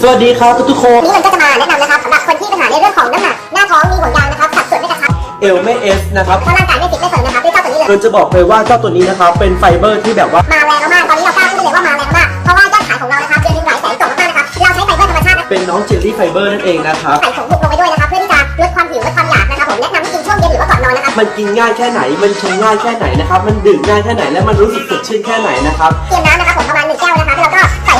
สวัสดีครับทุกๆคนวันนี้มันก็จะมาแนะนำนะครับสำหรับคนที่มีปัญหาในเรื่องของน้ำหนัก หน้าท้องมีห่วงยางนะครับสัดส่วนไม่กระชับเอลไม่เอสนะครับเพราะร่างกายไม่ฟิตไม่เฟิร์มนะครับด้วยเจ้าตัวนี้เลยเราจะบอกเลยว่าเจ้าตัวนี้นะครับเป็นไฟเบอร์ที่แบบว่ามาแรงมากๆตอนนี้เรากล้าพูดได้เลยว่ามาแรงมากเพราะว่ายอดขายของเรานะครับเดือนหนึงหลายแสนกล่องมากๆนะครับเราใช้ไฟเบอร์ธรรมชาตินะเป็นน้องเจลลี่ไฟเบอร์นั่นเองนะครับใส่ผงบุกลงไปด้วยนะครับเพื่อที่จะลดความหิวลดความอยากนะครับผมแนะนำให้กินช่วงเย็นหรือว่าก่อนนอนนะครับมันกินง่ายแค่ไหนมันใช้ง่ายแค่ไหนนะครับมันดื่มง่ายแค่ไหนและมันรู้สึกสดชื่นแค่ไหนนะครับเตรียมน้ำนะครับผมประมาณหนึ่งแก้วนะครับแล้วก็ใส่ผงเจลลี่ไฟเบอร์นะครั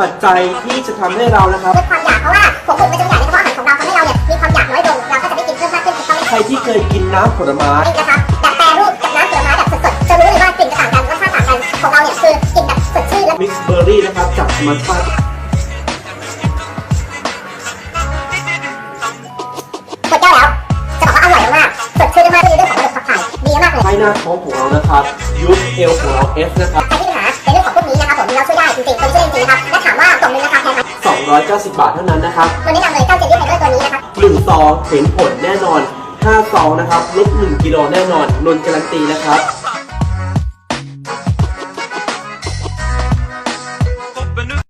ปัจจัยที่จะทำให้เรานะครับลดความอยากเพราะว่าผงบุกมันจะมีอย่างในกระเพาะอาหารของเราทำให้เราเนี่ยมีความอยากน้อยลงเราก็จะไม่กินเพิ่มมากขึ้นถูกต้องไหมใครที่เคยกินน้ำผลไม้นี่นะครับแบบแปรรูปกับน้ำผลไม้แบบสดๆจะรู้เลยว่ากลิ่นจะต่างกันรสชาติต่างกันของเราเนี่ยคือกลิ่นแบบสดชื่นและมิกซ์เบอร์รี่นะครับจากธรรมชาติหมดแก้วแล้วจะบอกว่าอร่อยมากสดชื่นมากๆในเรื่องของระบบขับถ่ายดีมากเลยใต้หน้าท้องของเรานะครับยุบเอวของเรา F นะครับใครที่มีปัญหาในเรื่องของพวกนี้นะครับผมเราช่วยได้จริงๆตัวนี้ช่วยจริงๆนะครับ 190 บาทเท่านั้นนะครับตัวนี้นำเลยเจ้าเจลลี่ไฮเดอรตัวนี้นะครับหนึ่งซองเห็นผลแน่นอน5ซองนะครับลด1กิโลแน่นอนนนการันตีนะครับ